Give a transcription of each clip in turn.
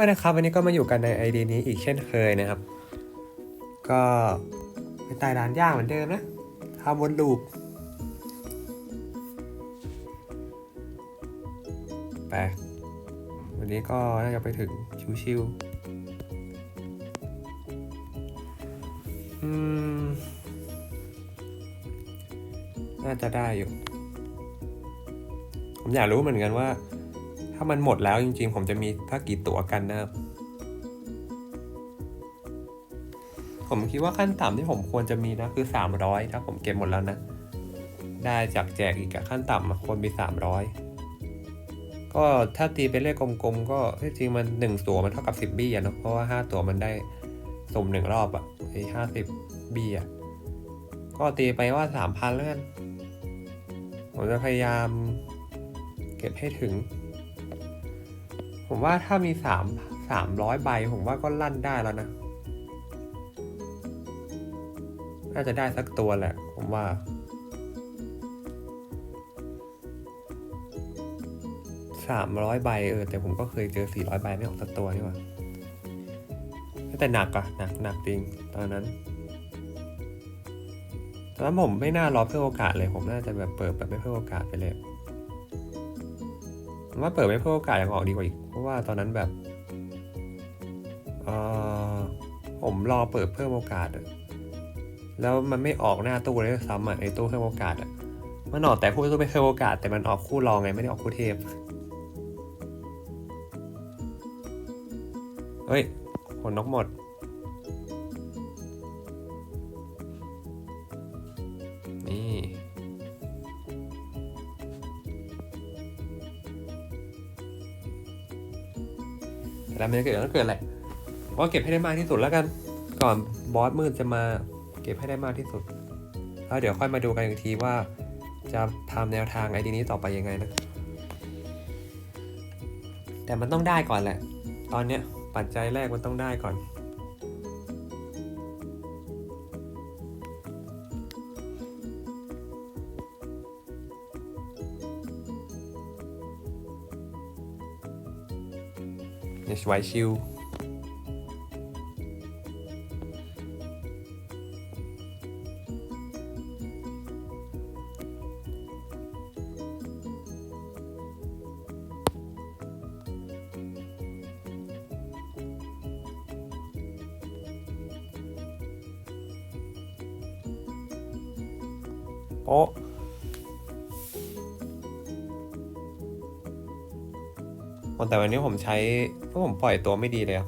ด้วยนะครับวันนี้ก็มาอยู่กันในไอเดียนี้อีกเช่นเคยนะครับ ก็ไปตายร้านย่างเหมือนเดิมนะทำวนลูปไปวันนี้ก็น่าจะไปถึงชิวๆอืมน่าจะได้อยู่ ผมอยากรู้เหมือนกันว่า ถ้ามันหมดแล้วจริงๆ ผมจะมีถ้ากี่ตั๋วกันนะครับ ผมคิดว่าขั้นต่ำที่ผมควรจะมีนะคือ 300 ถ้าผมเก็บหมดแล้วนะ ได้จากแจกอีกขั้นต่ำควรมี 300 ก็ถ้าตีเป็นเลขกลมๆ ก็ที่จริงมัน 1 ตัวมันเท่ากับ 10 บี้อะเนาะเพราะว่า 5 ตัวมันได้สุ่มหนึ่งรอบอะไอ้ห้าสิบบี้อะก็ตีไปว่า 3,000แล้วกันผมจะพยายามเก็บให้ถึง ผมว่าถ้ามีสามสามร้อยใบ ผมว่าก็ลั่นได้แล้วนะ น่าจะได้สักตัวแหละ ผมว่า สามร้อยใบเออ แต่ผมก็เคยเจอสี่ร้อยใบไม่ออกสักตัวนี่หว่าแต่หนักอะหนักหนักจริงตอนนั้นตอนนั้นผมไม่น่ารอเพื่อโอกาสเลย ผมน่าจะแบบเปิดแบบไม่เพื่อโอกาสไปเลย ว่าเปิดไม่เพื่อโอกาสยังออกดีกว่าอีก เพราะว่าตอนนั้นแบบเออผมรอเปิดเพิ่มโอกาส แล้วมันไม่ออกหน้าตู้เลยซ้ำอะไอตู้เพิ่มโอกาสอะ มันออกแต่คู่ตู้ไม่เพิ่มโอกาส แต่มันออกคู่รองไงไม่ได้ออกคู่เทพ เฮ้ยขนนกหมด แต่มันจะเกิดก็เกิดแหละว่าเก็บให้ได้มากที่สุดแล้วกัน ก่อนบอสมืดจะมาเก็บให้ได้มากที่สุดแล้วเดี๋ยวค่อยมาดูกันอีกทีว่า จะทำแนวทางไอดีนี้ต่อไปยังไงนะ แต่มันต้องได้ก่อนแหละ ตอนเนี้ยปัจจัยแรกมันต้องได้ก่อน เนี่ยไว้ชิลโป๊ะแต่วันนี้ผมใช้ ผมปล่อยตัวไม่ดีเลย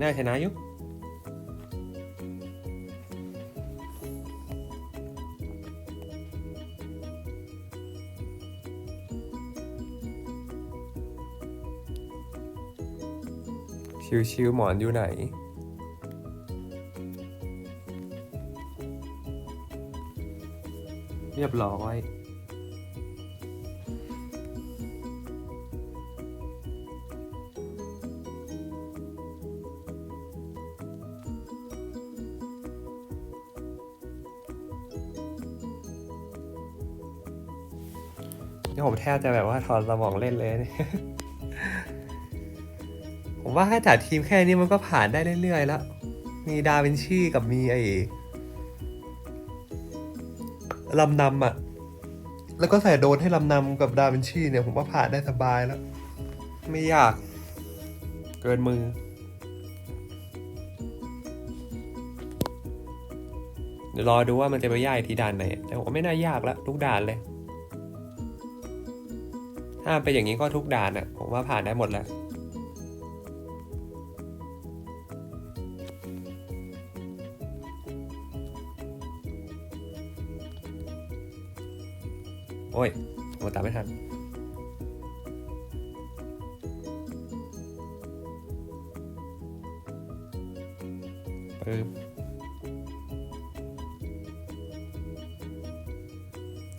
น่าชนะอยุชิวๆหมอนอยู่ไหนเรียบร้อย ผมแทบจะแบบว่าถอดสมองเล่นเลย ผมว่าแค่จัดทีมแค่นี้มันก็ผ่านได้เรื่อยๆแล้ว มีดาวินชีกับมีไอ้ลำนำอะ แล้วก็ใส่โดนให้ลำนำกับดาวินชีเนี่ย ผมว่าผ่านได้สบายแล้ว ไม่ยาก เกินมือเดี๋ยวรอดูว่ามันจะไปยากทีด่านไหน แต่ผมไม่น่ายากแล้วทุกด่านเลย ถ้าเป็นอย่างนี้ก็ทุกด่านอะผมว่าผ่านได้หมดแล้วโอ้ยผมตามไม่ทันปึ๊บ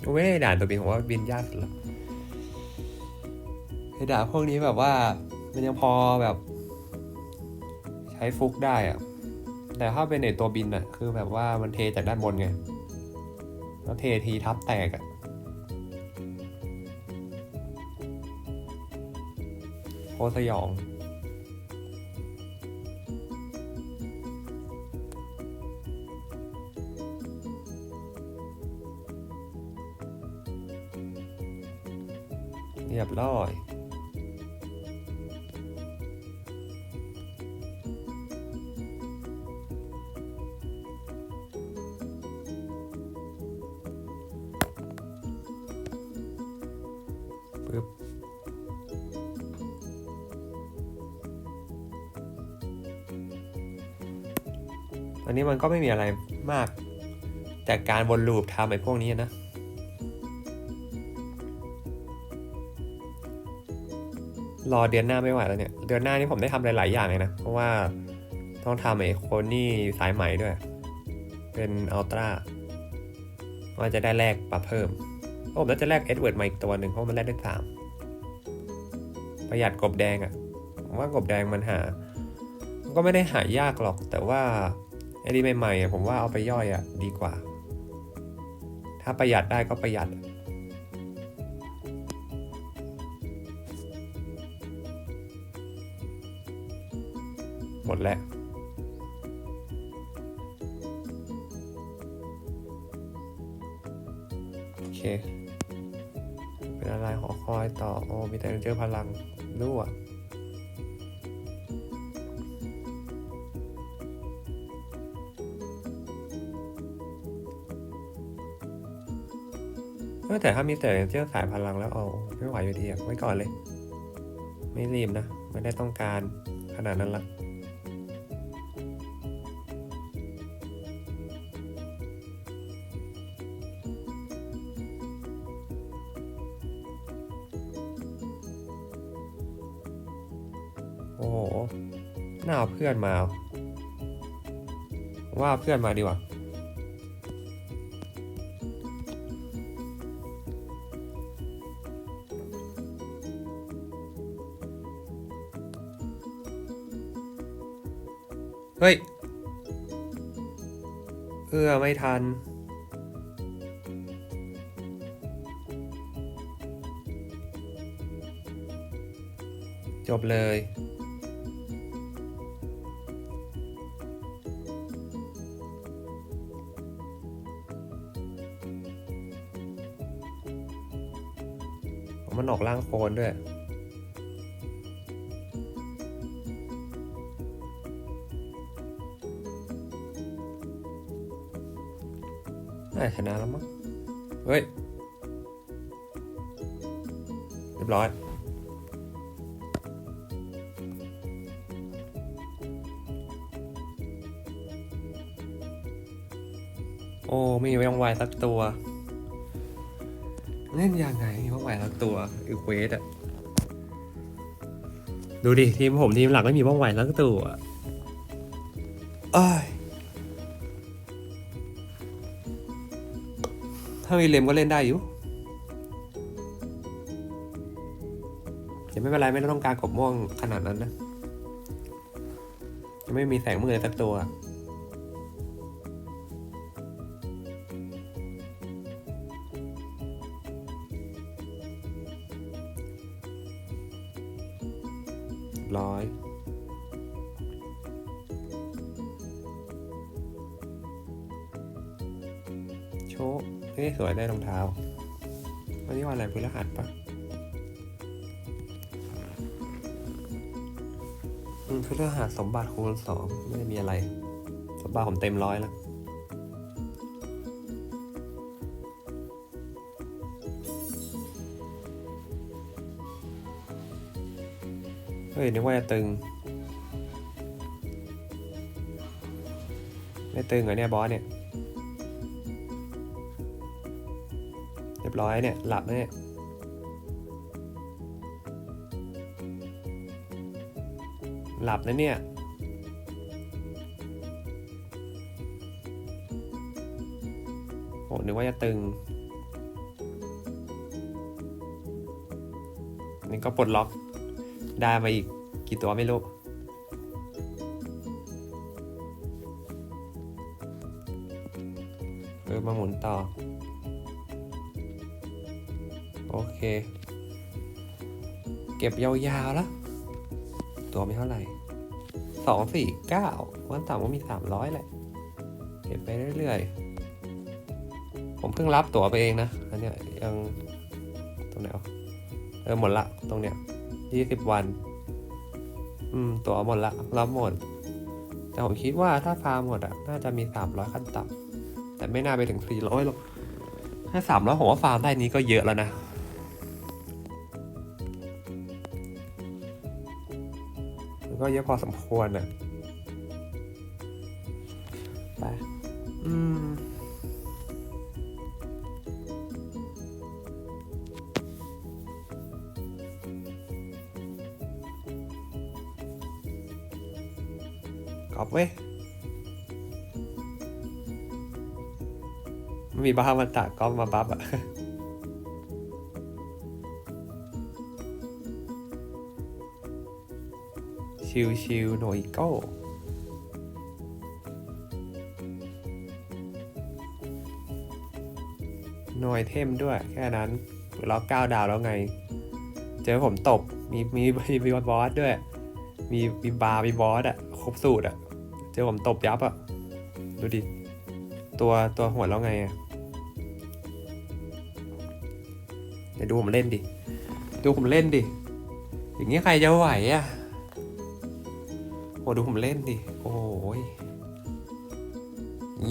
โอ้ยด่านตัวบินผมว่าบินยากสุดแล้ว ไอดานพวกนี้แบบว่า มันยังพอแบบ ใช้ฟุกได้อะแต่ถ้าเป็นในตัวบินอะคือแบบว่ามันเทจากด้านบนไง แล้วเททีทับแตกอะคสยองเรียบร้อย มันก็ไม่มีอะไรมาก แต่การวนลูปทำไอ้พวกนี้นะรอเดือนหน้าไม่ไหวแล้วเนี่ย เดือนหน้านี่ผมได้ทำหลาย ๆ อย่างเลยนะ เพราะว่าต้องทำไอ้โคนนี่สายใหม่ด้วย เป็นอัลตร้าว่าจะได้แลกปรับเพิ่มผมน่าจะแลกเอ็ดเวิร์ดมาอีกตัวหนึ่งเพราะมันแลกได้สามประหยัดกบแดงอะ่ะว่ากบแดงมันหา ก็ไม่ได้หายากหรอก แต่ว่า ไอ้ดีใหม่ๆอะผมว่าเอาไปย่อยอะ่ะดีกว่า ถ้าประหยัดได้ก็ประหยัด หมดแล้วโอเค เป็นอะไรหอคอยต่อ โอ้มีแต่เจอพลังรั่ว แต่ถ้ามีแต่เจอสายพลังแล้วเอาไม่ไหวอยู่ดีอะไว้ก่อนเลย ไม่รีบนะ ไม่ได้ต้องการขนาดนั้นละโอ้โห น่าเอาเพื่อนมา ว่าเพื่อนมาดีกว่า เฮ้ย เอื้อไม่ทัน จบเลยมันออกล่างโคนด้วย ชนะแล้วมั้ง เฮ้ย เรียบร้อย โอ้ไม่มีว่องไวสักตัว เล่นยังไงมีว่องไวสักตัวอีเควสอะดูดิ ทีมผมทีมหลักไม่มีว่องไวสักตัวเอ้ย ถ้ามีเลมก็เล่นได้อยู่ยังไม่เป็นไรไม่ต้องการกบม่วงขนาดนั้นนะยังไม่มีแสงมือเลยสักตัว สสองไม่ได้มีอะไรสบัติผมเต็มร้อยแล้วเฮ้ยนึกว่าจะตึง ไม่ตึงเหรอเนี่ยบอสเนี่ย เรียบร้อยเนี่ย หลับเนี่ยหลับนะเนี่ย โหนึกว่าจะตึง นี่ก็ปลดล็อกได้มาอีกกี่ตัวไม่รู้เออมาหมุนต่อ โอเค เก็บยาวๆแล้วตัวมีเท่าไหร่สองสี่เก้าวันต่ำก็มีสามร้อยแหละ เก็บไปเรื่อยๆ ผมเพิ่งรับตั๋วไปเองนะอันเนี้ยยังตรงไหนเออหมดละตรงเนี้ยยี่สิบวัน อืม ตั๋วหมดละรับหมด แต่ผมคิดว่าถ้าฟาร์มหมดอะน่าจะมีสามร้อยขั้นต่ำแต่ไม่น่าไปถึงสี่ร้อยหรอกถ้าสามร้อยผมว่าฟาร์มได้นี้ก็เยอะแล้วนะก็เยอะพอสมควรอะ กอบเว้ยมีบ้ามันตะกอบมาบัฟอะชิวชิวโนอิโก้โนไอเทมด้วย แค่นั้นเราเก้าดาวแล้วไง เจอผมตบ มีมีมีมีบอสด้วย มีมีบาร์มีบอสอะครบสูตรอะ เจอผมตบยับอะดูดิ ตัวตัวหัวแล้วไงอะเดี๋ยวดูผมเล่นดิ ดูผมเล่นดิ อย่างนี้ใครจะไหวอะโหดูผมเล่นดิ โอ้ย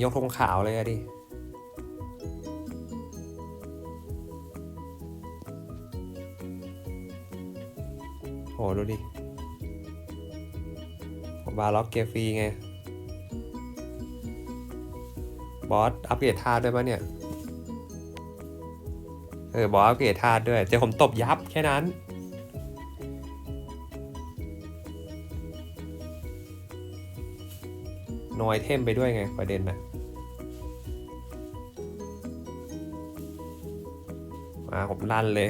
ยกธงขาวเลยอะดิโหดูดิผมบาล็อกเกฟรีไง บอสอัปเกรดธาตุด้วยปะเนี่ยเออบอสอัปเกรดธาตุด้วยเจอผมตบยับแค่นั้นนไอเทมไปด้วยไงประเด็นนะมาผมลั่นเลย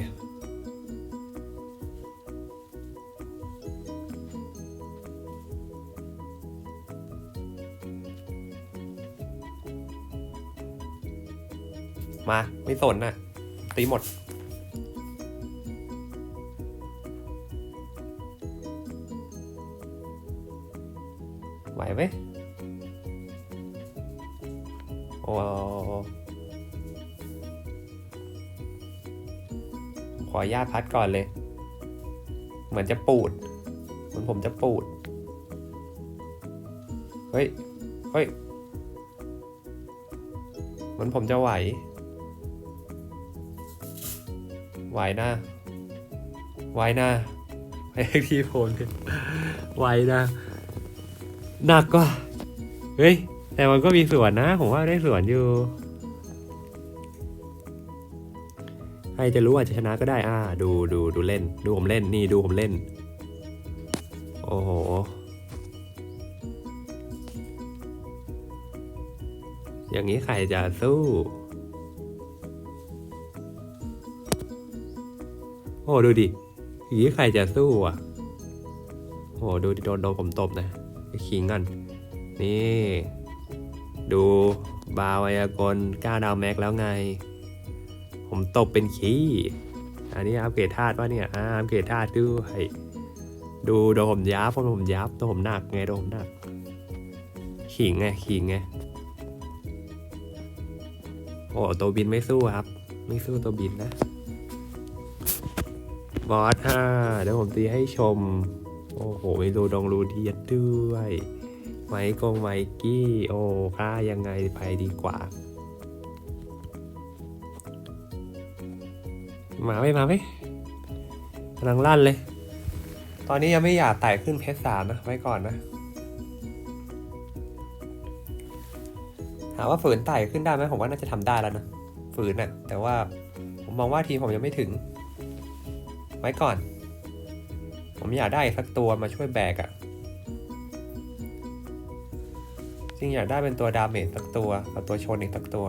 มา ไม่สนน่ะ ตีหมด ไหวไหมโอ้ขอญาตพัดก่อนเลย เหมือนจะปูด เหมือนผมจะปูด เฮ้ย เฮ้ย เหมือนผมจะไหว ไหวนะไหวนะไอ้ที่โพนเนี่ยไหวนะหนักกว่าเฮ้ยแต่มันก็มีส่วนนะ ผมว่าได้ส่วนอยู่ใครจะรู้อาจจะชนะก็ได้ อ่า ดูดูดูเล่น ดูผมเล่นนี่ดูผมเล่น โอ้โหอย่างนี้ใครจะสู้ โอ้ดูดิอีใครจะสู้อะโอ้ดูดิโดนโดนผมตบนะไปขิงกันนี่ ดูบาวยากลก้าดาวแม็กแล้วไง ผมตบเป็นขี้อันนี้อัปเกรดธาตุวะเนี่ยอัปเกรดธาตุด้วยดูโดนผมยับโดนผมยับโดนผมหนักไงโดนผมหนัก ขิงไงขิงไงโอ้ตัวบินไม่สู้ครับ ไม่สู้ตัวบินนะ บอสอ่าเดี๋ยวผมตีให้ชม โอ้โหมีรูดองรูเดียดด้วย ไมโกงไมกี้ โอ้ค่ายังไงไปดีกว่า มาไหมมาไหมกำลังลั่นเลย ตอนนี้ยังไม่อยากไต่ขึ้นเพชรสามนะ ไว้ก่อนนะถามว่าฝืนไต่ขึ้นได้ไหมผมว่าน่าจะทำได้แล้วนะฝืนน่ะแต่ว่าผมมองว่าทีมผมยังไม่ถึง ไว้ก่อน ผมอยากได้สักตัวมาช่วยแบกอะจริงอยากได้เป็นตัวดาเมจสักตัวกับตัวชนอีกสักตัว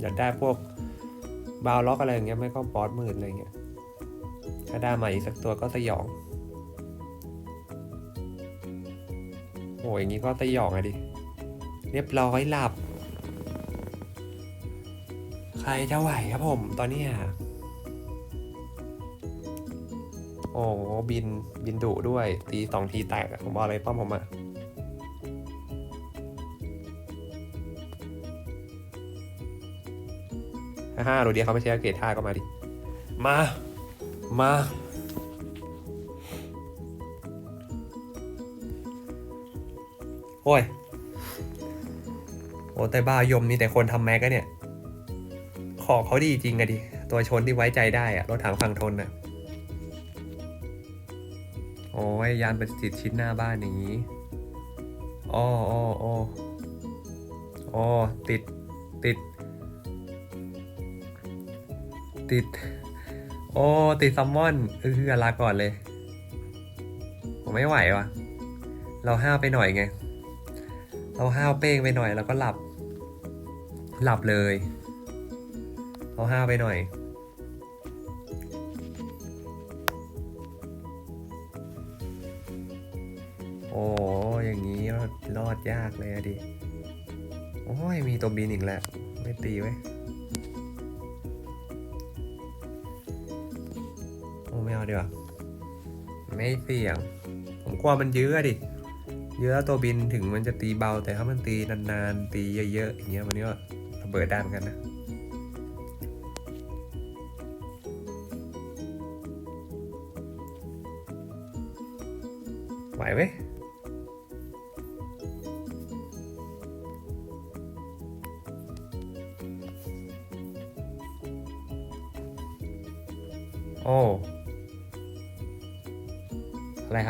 อยากได้พวกบาวล็อกอะไรอย่างเงี้ยไม่ก็บอสหมื่นอะไรเงี้ยถ้าได้มาอีกสักตัวก็สยองโอ้ยอย่างงี้ก็สยองอะดิ เรียบร้อยหลับ ใครจะไหวครับผมตอนนี้ย โอ้บินบินดุด้วย ตีสองทีแตกอะผมบอกเลยป้อมผมอะฮ่าฮ่าโรเดียเขาไม่ใช่เกตท่าก็มาดิ มา มา โอ้ย โอ้แต่บ้ายมมีแต่คนทำแม็กอะเนี่ย ของเขาดีจริงอะดิ ตัวชนที่ไว้ใจได้อะรถถังฝั่งทนอะ อ้ยยานประจิตชิดหน้าบ้านอย่างนี้อ้ออ้ออ้ออ้อติด ติด ติด โอ้ติดซัมมอนเออลาก่อนเลย ผมไม่ไหววะเราห้าวไปหน่อยไง เราห้าวเป้งไปหน่อยแล้วก็หลับ หลับเลย เราห้าวไปหน่อย อ้อย่างนี้รอดรอดยากเลยอะดิ โอ้ยมีตัวบินอีกแล้ว ไม่ตีไว้โอ้ไม่เอาดีกว่าไม่เสี่ยง ผมกลัวมันเยอะดิ เยอะตัวบินถึงมันจะตีเบาแต่ถ้ามันตีนานๆ ตีเยอะๆอย่างเงี้ยมันก็ระเบิดได้เหมือนกันนะไหวไหม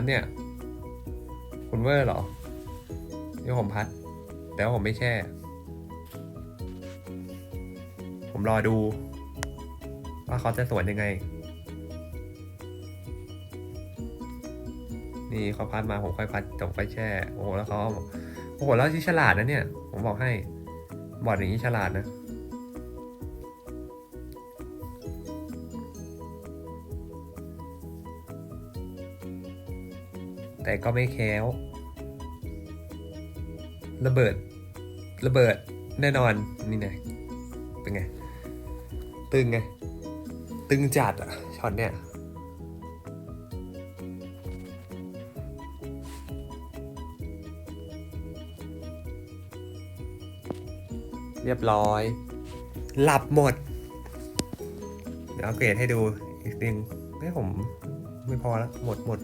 ครับเนี่ย คุณเวอร์เหรอนี่ผมพัด แต่ว่าผมไม่แช่ ผมรอดู ว่าเขาจะสวนยังไง นี่เขาพัดมาผมค่อยพัดจบค่อยแช่ โอ้โหแล้วเขาโอ้โหแล้วที่ฉลาดนะเนี่ย ผมบอกให้ บอร์ดอย่างนี้ฉลาดนะ แต่ก็ไม่แค้ว ระเบิด ระเบิดแน่นอนนี่ไงเป็นไง ตึงไง ตึงจัดอะช็อตเนี่ยเรียบร้อย หลับหมด เดี๋ยวอัปเกรดให้ดูอีกนึงไม่ผมไม่พอแล้ว หมดหมด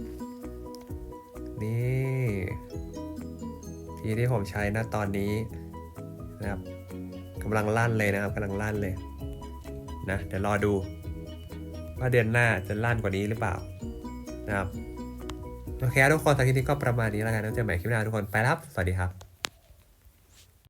ทีที่ผมใช้นะตอนนี้นะครับกำลังลั่นเลยนะครับกำลังลั่นเลยนะเดี๋ยวรอดู ว่าเดือนหน้าจะลั่นกว่านี้หรือเปล่านะครับโอเคทุกคนสักทีนี้ก็ประมาณนี้แล้วกันแล้วเจอกันใหม่คลิปหน้าทุกคนไปแล้วครับ สวัสดีครับ